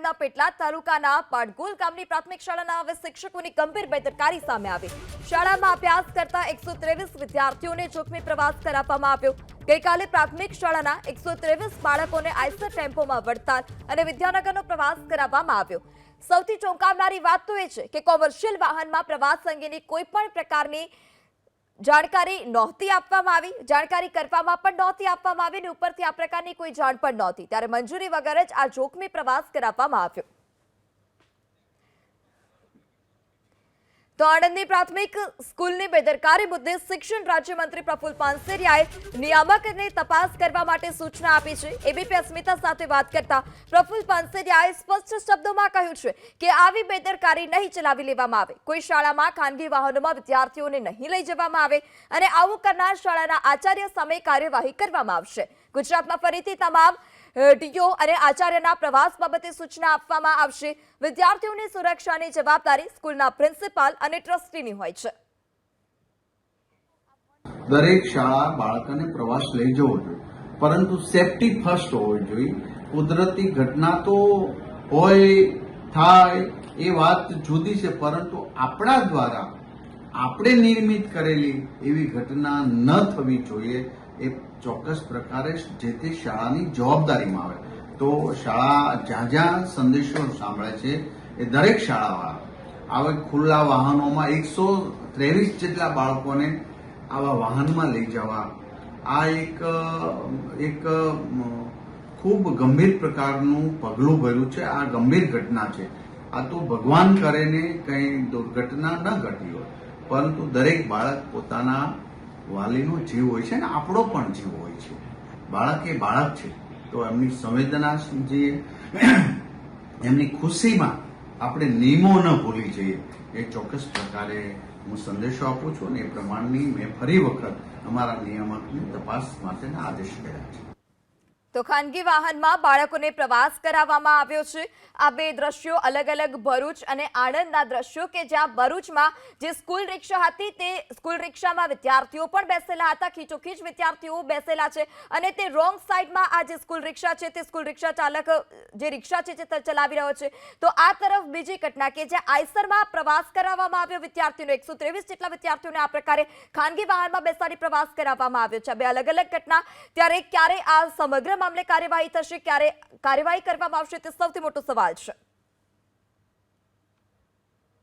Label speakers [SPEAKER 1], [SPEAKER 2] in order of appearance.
[SPEAKER 1] આણંદના પેટલાદ તાલુકાના પાટગોલ ગામની પ્રાથમિક શાળાના હવે શિક્ષકોની ગંભીર બેદરકારી સામે આવી. શાળામાં અભ્યાસ કરતા એકસો વિદ્યાર્થીઓને જોખમી પ્રવાસ કરાવવામાં આવ્યો. ગઈકાલે પ્રાથમિક શાળાના એકસો બાળકોને આઈસર ટેમ્પોમાં વડતાલ અને વિદ્યાનગરનો પ્રવાસ કરાવવામાં આવ્યો. સૌથી ચોંકાવનારી વાત તો એ છે કે કોમર્શિયલ વાહનમાં પ્રવાસ અંગેની કોઈ પણ પ્રકારની જાણકારી નહોતી આપવામાં આવી, જાણકારી કરવામાં પણ નહોતી આપવામાં આવી અને ઉપરથી આ પ્રકારની કોઈ જાણ પણ નહોતી. ત્યારે મંજૂરી વગર જ આ જોખમી પ્રવાસ કરાવવામાં આવ્યો. તો આણંદની પ્રાથમિક સ્કૂલની બેદરકારી મુદ્દે શિક્ષણ રાજ્યમંત્રી પ્રફુલ પાનસેરિયાએ નિયામકને તપાસ કરવા માટે સૂચના આપી છે. એબીપી અસ્મિતા સાથે વાત કરતા પ્રફુલ પાનસેરિયાએ સ્પષ્ટ શબ્દોમાં કહ્યું છે કે આવી બેદરકારી નહીં ચલાવી લેવામાં આવે. કોઈ શાળામાં ખાનગી વાહનોમાં વિદ્યાર્થીઓને નહીં લઈ જવામાં આવે અને આવું કરનાર શાળાના આચાર્ય સામે કાર્યવાહી કરવામાં આવશે. ગુજરાતમાં ફરીથી તમામ ડીઓ અને આચાર્યના પ્રવાસ બાબતે સૂચના આપવામાં આવશે. વિદ્યાર્થીઓની સુરક્ષાની જવાબદારી સ્કૂલના પ્રિન્સિપાલ અને ટ્રસ્ટીની હોય છે.
[SPEAKER 2] દરેક શાળા બાળકોને પ્રવાસ લઈ જવો જોઈએ. પરંતુ સેફટી ફર્સ્ટ હોવી જોઈએ. કુદરતી ઘટના તો હોય, થાય, એ વાત જુદી છે, પરંતુ આપણા દ્વારા આપણે નિર્મિત કરેલી એવી ઘટના ન થવી જોઈએ. એ ચોક્કસ પ્રકારે જે તે શાળાની જવાબદારીમાં આવે. તો શાળા જ્યાં જ્યાં સંદેશો સાંભળે છે, એ દરેક શાળાવાળા, આવે ખુલ્લા વાહનોમાં એકસો ત્રેવીસ જેટલા બાળકોને આવા વાહનમાં લઈ જવા, આ એક એક ખૂબ ગંભીર પ્રકારનું પગલું ભર્યું છે, આ ગંભીર ઘટના છે. આ તો ભગવાન કરે ને કંઈ દુર્ઘટના ન ઘટી હોય, પરંતુ દરેક બાળક પોતાના વાલીનો જીવ હોય છે ને, આપણો પણ જીવ હોય છે. બાળક એ બાળક છે. તો એમની સંવેદના સમજીએ એમની ખુશીમાં આપણે નિયમો ન ભૂલી જઈએ. એ ચોક્કસ પ્રકારે હું સંદેશો આપું છું અને એ પ્રમાણની મેં ફરી વખત અમારા નિયામકની તપાસ માટેના આદેશ કર્યા છે.
[SPEAKER 1] તો ખાનગી વાહનમાં બાળકોને પ્રવાસ કરાવવામાં આવ્યો છે. આ બે દ્રશ્યો અલગ અલગ ભરૂચ અને આણંદના દ્રશ્યો કે જ્યાં ભરૂચમાં જે સ્કૂલ રિક્ષા હતી તે સ્કૂલ રિક્ષામાં વિદ્યાર્થીઓ પણ બેસેલા હતા. ખીચોખીચ વિદ્યાર્થીઓ બેસેલા છે અને તે રોંગ સાઈડમાં આ જે સ્કૂલ રિક્ષા છે તે સ્કૂલ રિક્ષા ચાલક, જે રિક્ષા છે તે ચલાવી રહ્યો છે. તો આ તરફ બીજી ઘટના કે જ્યાં આઈસરમાં પ્રવાસ કરાવવામાં આવ્યો વિદ્યાર્થીઓનો એકસો જેટલા વિદ્યાર્થીઓને આ પ્રકારે ખાનગી વાહનમાં બેસાડી પ્રવાસ કરાવવામાં આવ્યો છે. બે અલગ અલગ ઘટના. ત્યારે ક્યારે આ સમગ્ર મામલે કાર્યવાહી થશે ક્યારે કાર્યવાહી કરવામાં આવશે તે સૌથી મોટો સવાલ છે.